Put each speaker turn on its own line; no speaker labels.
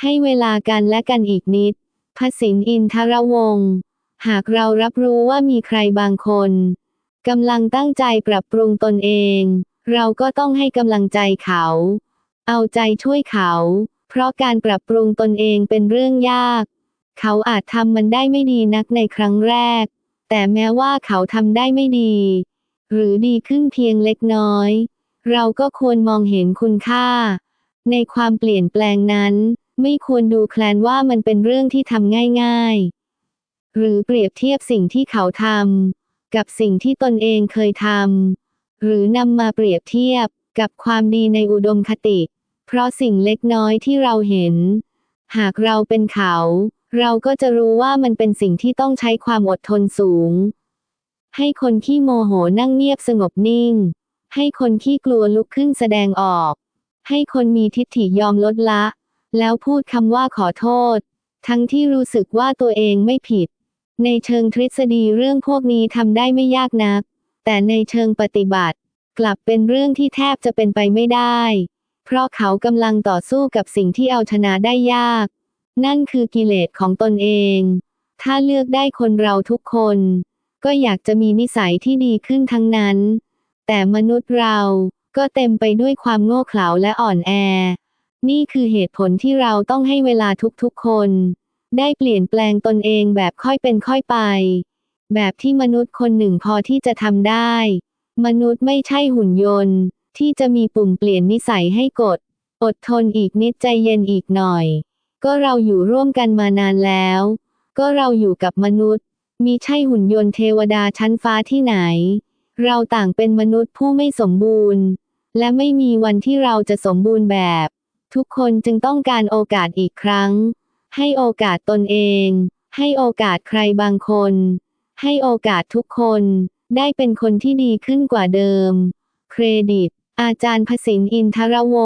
ให้เวลากันและกันอีกนิด พสินอินทรวงศ์หากเรารับรู้ว่ามีใครบางคนกำลังตั้งใจปรับปรุงตนเอง เราก็ต้องให้กำลังใจเขา เอาใจช่วยเขา เพราะการปรับปรุงตนเองเป็นเรื่องยาก เขาอาจทำมันได้ไม่ดีนักในครั้งแรก แต่แม้ว่าเขาทำได้ไม่ดี หรือดีขึ้นเพียงเล็กน้อย เราก็ควรมองเห็นคุณค่า ในความเปลี่ยนแปลงนั้น ไม่ควรดูแคลนว่ามันเป็นเรื่องที่ทำง่ายๆ หรือเปรียบเทียบสิ่งที่เขาทำกับสิ่งที่ตนเองเคยทำหรือนำมาเปรียบเทียบกับความดีในอุดมคติ เพราะสิ่งเล็กน้อยที่เราเห็น หากเราเป็นเขา เราก็จะรู้ว่ามันเป็นสิ่งที่ต้องใช้ความอดทนสูง ให้คนขี้โมโหนั่งเงียบสงบนิ่ง ให้คนขี้กลัวลุกขึ้นแสดงออก ให้คนมีทิฏฐิยอมลดละ แล้วพูดคำว่าขอโทษ ทั้งที่รู้สึกว่าตัวเองไม่ผิด ในเชิงทฤษฎีเรื่องพวกนี้ทำได้ไม่ยากนัก แต่ในเชิงปฏิบัติ กลับเป็นเรื่องที่แทบจะเป็นไปไม่ได้ เพราะเขากำลังต่อสู้กับสิ่งที่เอาชนะได้ยาก นั่นคือกิเลสของตนเอง ถ้าเลือกได้คนเราทุกคน ก็อยากจะมีนิสัยที่ดีขึ้นทั้งนั้น แต่มนุษย์เราก็เต็มไปด้วยความโง่เขลาและอ่อนแอ นี่คือเหตุผลที่เราต้องให้เวลาทุกๆคน ได้เปลี่ยนแปลงตนเองแบบค่อยเป็นค่อยไป แบบที่มนุษย์คนหนึ่งพอที่จะทำได้ มนุษย์ไม่ใช่หุ่นยนต์ ที่จะมีปุ่มเปลี่ยนนิสัยให้กด อดทนอีกนิดใจเย็นอีกหน่อย ก็เราอยู่ร่วมกันมานานแล้ว ก็เราอยู่กับมนุษย์ มีใช่หุ่นยนต์เทวดาชั้นฟ้าที่ไหน เราต่างเป็นมนุษย์ผู้ไม่สมบูรณ์ และไม่มีวันที่เราจะสมบูรณ์แบบ ทุกคนจึงต้องการโอกาสอีกครั้ง ให้โอกาสตนเอง ให้โอกาสใครบางคน ให้โอกาสทุกคนได้เป็นคนที่ดีขึ้นกว่าเดิม เครดิต อาจารย์ภสินอินทรวง